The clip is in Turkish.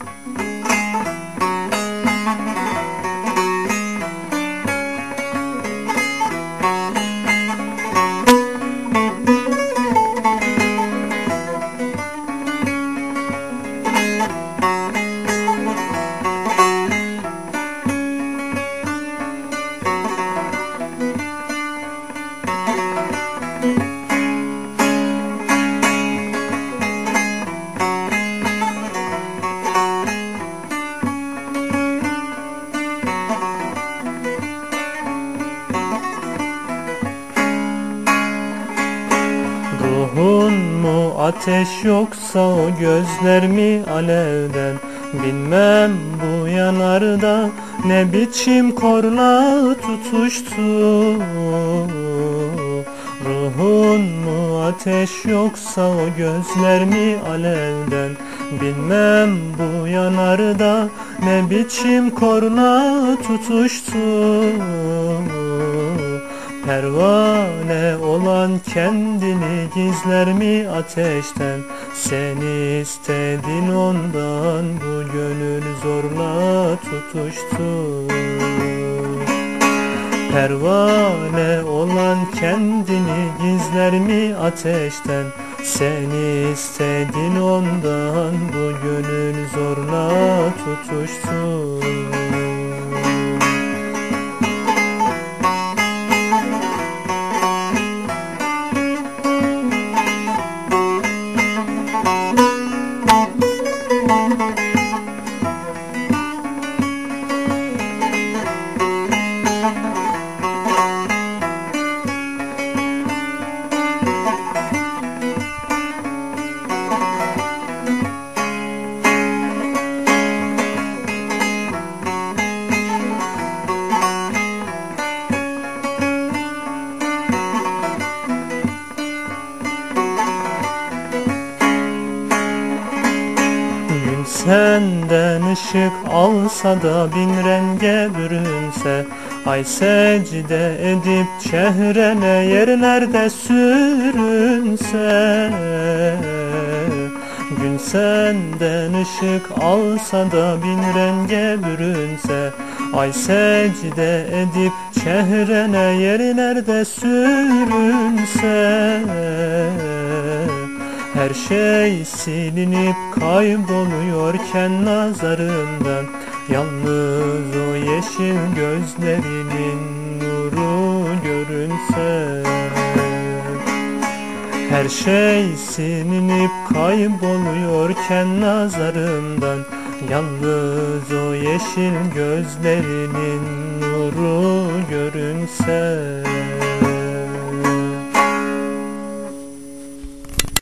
Música Ateş yoksa o gözler mi alevden? Bilmem bu yanarda ne biçim korla tutuştu. Ruhun mu ateş yoksa o gözler mi alevden? Bilmem bu yanarda ne biçim korla tutuştu Pervane olan kendini gizler mi ateşten? Seni istedin ondan bu gönül zorla tutuştu Pervane olan kendini gizler mi ateşten? Seni istedin ondan bu gönül zorla tutuştu senden ışık alsa da bin renge bürünse Ay secde edip çehrene yerlerde sürünse. Gün senden ışık alsa da bin renge bürünse Ay secde edip çehrene yerlerde sürünse her şey silinip kayboluyorken nazarından Yalnız o yeşil gözlerinin nuru görünse. Her şey silinip kayboluyorken nazarından Yalnız o yeşil gözlerinin nuru görünse